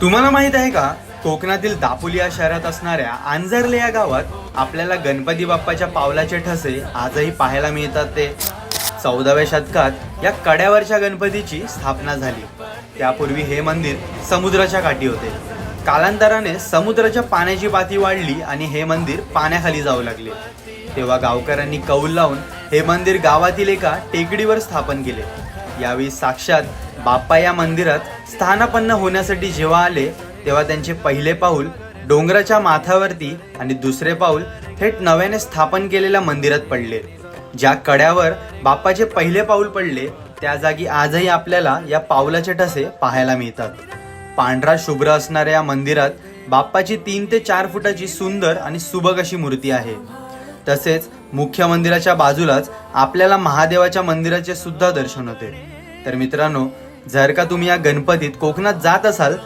तुम्हाला माहीत आहे का? कोकणातील दापोली या शहरात असणाऱ्या आंजरले या गावात आपल्याला गणपती बाप्पाच्या पावलाचे ठसे आजही पाहायला मिळतात ते. चौदाव्या शतकात या कड्यावरच्या गणपतीची स्थापना झाली. त्यापूर्वी हे मंदिर समुद्राच्या काठी होते. कालांतराने समुद्राच्या पाण्याची पाती वाढली आणि हे मंदिर पाण्याखाली जाऊ लागले. तेव्हा गावकऱ्यांनी कौल लावून हे मंदिर गावातील एका टेकडीवर स्थापन केले. यावेळी साक्षात बाप्पा या मंदिरात स्थानापन्न होण्यासाठी जेव्हा आले तेव्हा त्यांचे पहिले पाऊल डोंगराच्या माथावरती आणि दुसरे पाऊल थेट नव्याने स्थापन केलेल्या मंदिरात पडले. ज्या कड्यावर बाप्पाचे पहिले पाऊल पडले त्या जागी आजही आपल्याला या पावलाचे ठसे पाहायला मिळतात. पांढरा शुभ्र असणाऱ्या या मंदिरात बाप्पाची तीन ते चार फुटाची सुंदर आणि सुबक अशी मूर्ती आहे. तसेच मुख्य मंदिराच्या बाजूलाच आपल्याला महादेवाच्या मंदिराचे सुद्धा दर्शन होते. तर मित्रांनो जर का तुम्ही या गणपतीत कोकणात जात असाल